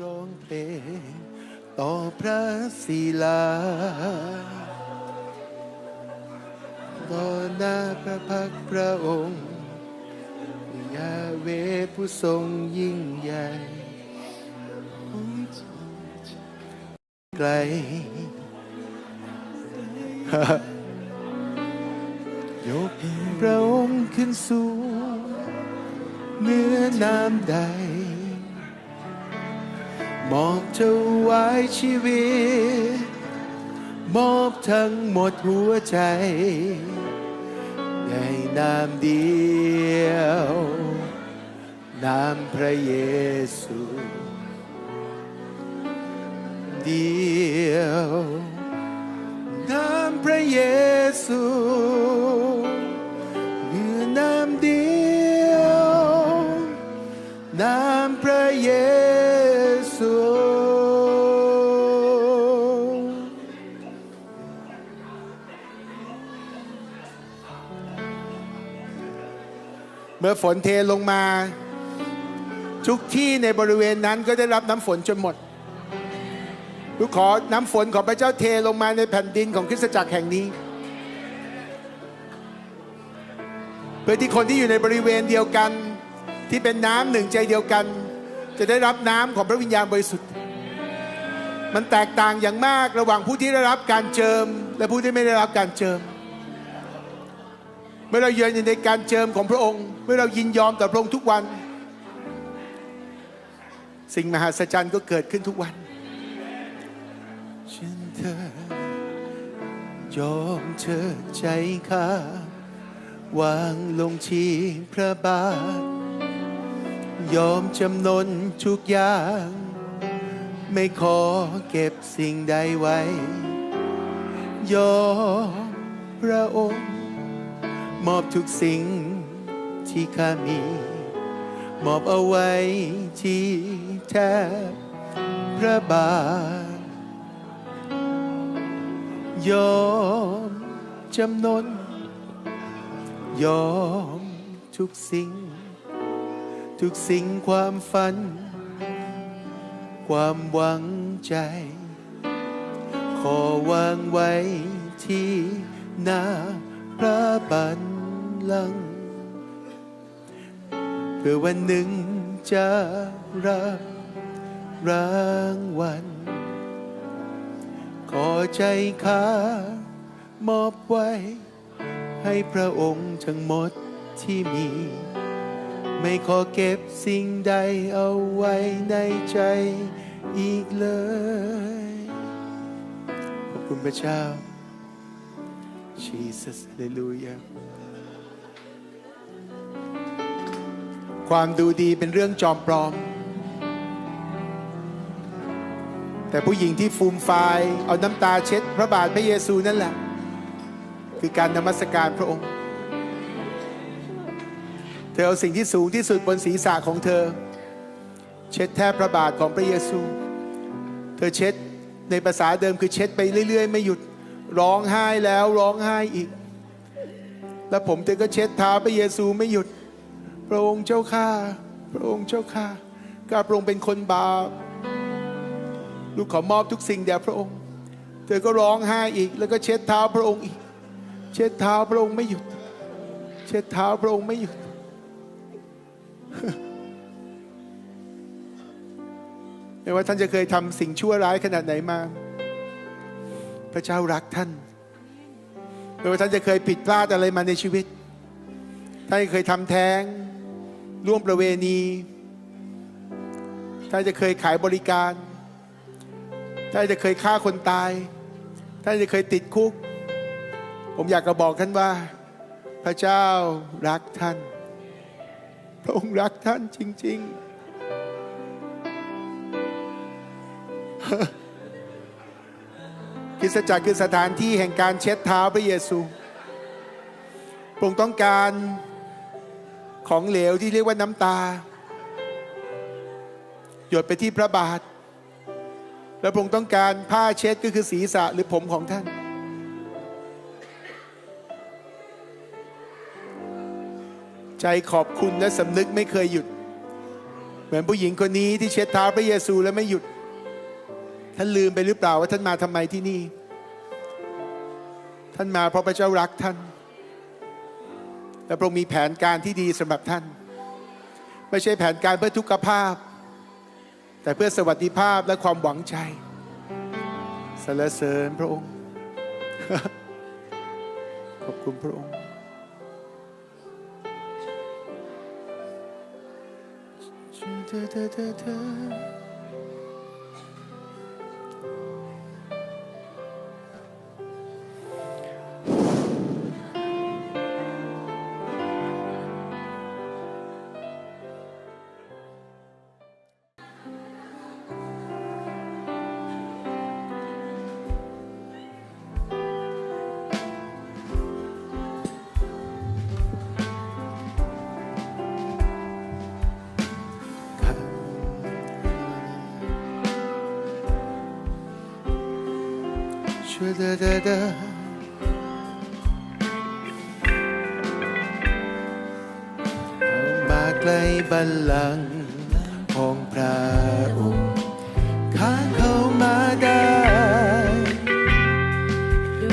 ร้องเพลงต่อพระศิลา ต่อหน้าพระพักพระองค์ยาเวผู้ทรงยิ่งใหญ่ไกลยกพระองค์ขึ้นสูงเหนื้อน้ำใด มอบถวายชีวิต มอบทั้งหมดหัวใจ ในนามเดียว นามพระเยซูเดียว นามพระเยซู เมื่อฝนเทลงมา ทุกที่ในบริเวณนั้นก็ได้รับน้ำฝนจนหมดลูกขอน้ำฝนของพระเจ้าเทลงมาในแผ่นดินของคริสตจักรแห่งนี้ เพื่อที่คนที่อยู่ในบริเวณเดียวกัน ที่เป็นน้ำหนึ่งใจเดียวกัน จะได้รับน้ำของพระวิญญาณบริสุทธิ์ มันแตกต่างอย่างมากระหว่างผู้ที่ได้รับการเจิม และผู้ที่ไม่ได้รับการเจิม เมื่อเราเยือนในการเจิมของพระองค์ เมื่อเรายินยอมต่อพระองค์ทุกวัน สิ่งมหัศจรรย์ก็เกิดขึ้นทุกวันฉันเธอยอมเธอใจข้าวางลงที่พระบาท ยอมจำนนทุกอย่าง ไม่ขอเก็บสิ่งใดไว้ ยอมพระองค์ มอบทุกสิ่งที่ข้ามี มอบเอาไว้ที่แทบพระบาทยอมจำนน ยอมทุกสิ่ง ทุกสิ่งความฝัน ความหวังใจ ขอวางไว้ที่หน้าพระบัล ลัง เพื่อวันหนึ่งจะรับรางวัล ขอใจข้ามอบไว้ ให้พระองค์ทั้งหมดที่มี ไม่ขอเก็บสิ่งใดเอาไว้ในใจอีกเลย ขอบคุณพระเจ้า Jesus Hallelujah ความดูดีเป็นเรื่องจอมปลอม แต่ผู้หญิงที่ฟูมฟาย เอาน้ำตาเช็ด พระบาทพระเยซูนั่นแหละ คือการนมัสการพระองค์ เธอเอาสิ่งที่สูงที่สุดบนศีรษะของเธอ เช็ดแทบพระบาทของพระเยซู เธอเช็ดในภาษาเดิมคือเช็ดไปเรื่อย ๆ ไม่หยุดร้องไห้แล้วร้องไห้อีก แล้วผมเธอก็เช็ดเท้าพระเยซูไม่หยุด พระองค์เจ้าข้าพระองค์เจ้าข้าข้าพระองค์เป็นคนบาปลูกขอมอบทุกสิ่งแด่พระองค์ เธอก็ร้องไห้อีก แล้วก็เช็ดเท้าพระองค์อีก เช็ดเท้าพระองค์ไม่หยุด เช็ดเท้าพระองค์ไม่หยุด ไม่ว่าท่านจะเคยทำสิ่งชั่วร้ายขนาดไหนมา พระเจ้ารักท่าน ไม่ว่าท่านจะเคยผิดพลาดอะไรมาในชีวิต ท่านเคยทำแท้ง ร่วมประเวณีท่านจะเคยขายบริการท่านจะเคยฆ่าคนตายท่านจะเคยติดคุก ผมอยากจะบอกท่านว่า พระเจ้ารักท่าน พระองค์รักท่านจริง ๆคริสตจักรคือสถานที่แห่งการเช็ดเท้าพระเยซูพระองค์ต้องการ ของเหลวที่เรียกว่าน้ำตา หยดไปที่พระบาท และพระองค์ต้องการผ้าเช็ดก็คือศีรษะหรือผมของท่าน ใจขอบคุณและสำนึกไม่เคยหยุด เหมือนผู้หญิงคนนี้ที่เช็ดเท้าพระเยซูแล้วไม่หยุด ท่านลืมไปหรือเปล่าว่าท่านมาทำไมที่นี่ ท่านมาเพราะพระเจ้ารักท่าน และพระองค์มีแผนการที่ดีสำหรับท่าน ไม่ใช่แผนการเพื่อทุกขภาพ แต่เพื่อสวัสดิภาพและความหวังใจสรรเสริญพระองค์ ขอบคุณพระองค์ช่วยเดอเดอเดอ เอามาใกล้บัลลังก์ของพระองค์ข้างเข้ามาได้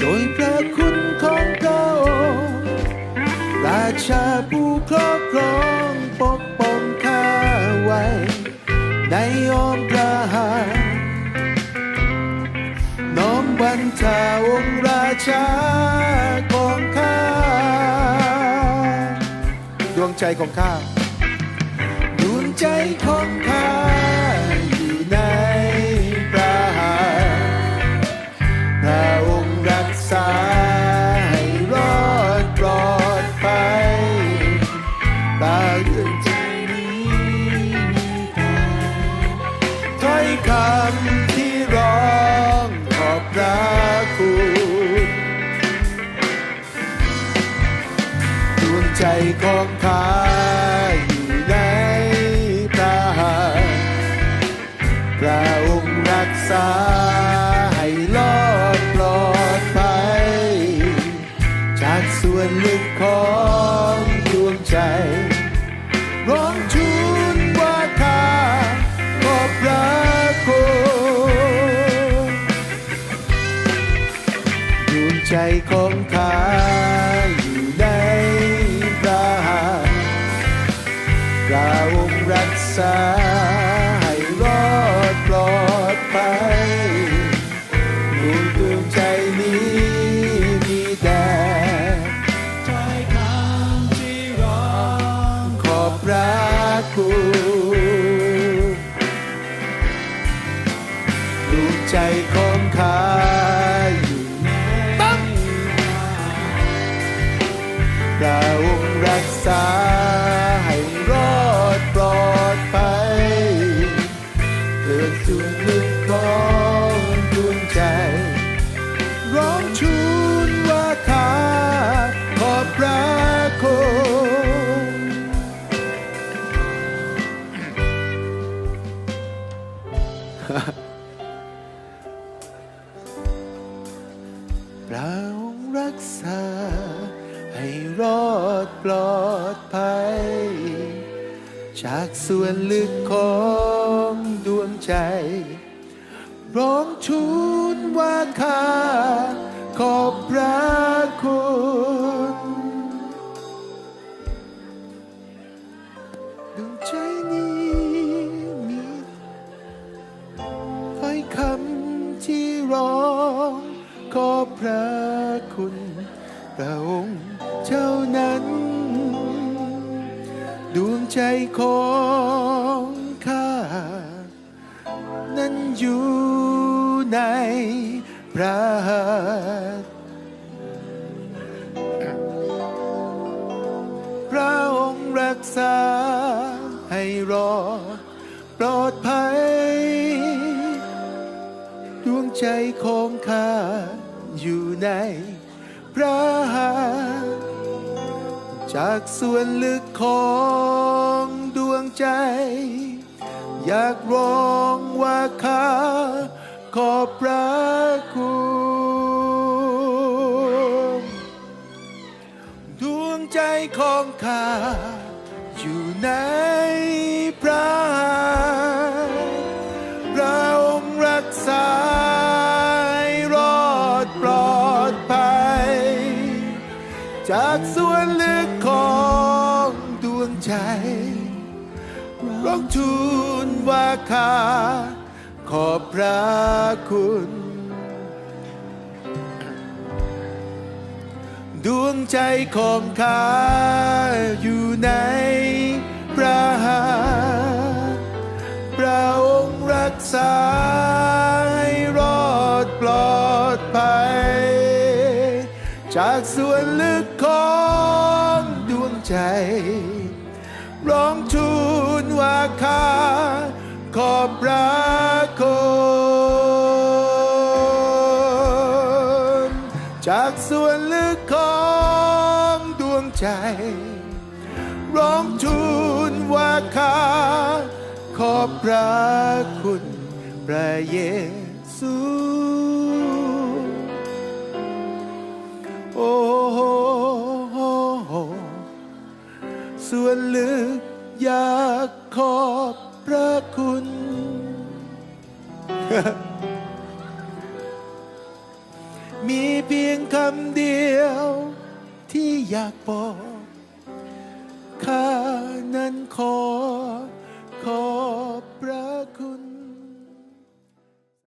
โดยพระคุณของพระองค์ราชาผู้ครอบครองปกป้องข้าไว้ ในอ้อมพระ น้อมวันทาองค์ราชาของข้า ดวงใจของข้า ดวงใจของข้าอยู่ในพระหัตถ์พระองค์รักษา ใจของข้า ดปลอดภัย จากส่วนลึกของดวงใจ ร้องทูลว่าข้าขอบพระคุณดวงใจนี้มีถ้อยคำที่ร้องขอบพระคุณพระองค์ เท่านั้น ดวงใจของข้า นั้นอยู่ในพระหัตถ์พระองค์รักษาให้รอดปลอดภัย ดวงใจของข้าอยู่ใน จากส่วนลึกของดวงใจ อยากร้องว่าข้าขอบพระคุณดวงใจของข้า จากส่วนลึกของดวงใจร้องทูลว่าข้าขอบพระคุณ ดวงใจของข้าอยู่ในพระหัตพระองค์รักษาให้รอดปลอดภัย จากส่วนลึก ร้องทูลว่าข้าขอบพระคุณจากส่วนลึกของดวงใจ ร้องทูลว่าข้าขอบพระคุณพระเยซู ส่วนลึก อยากขอบพระคุณ มีเพียงคำเดียว ที่อยากบอกข้านั้นขอขอ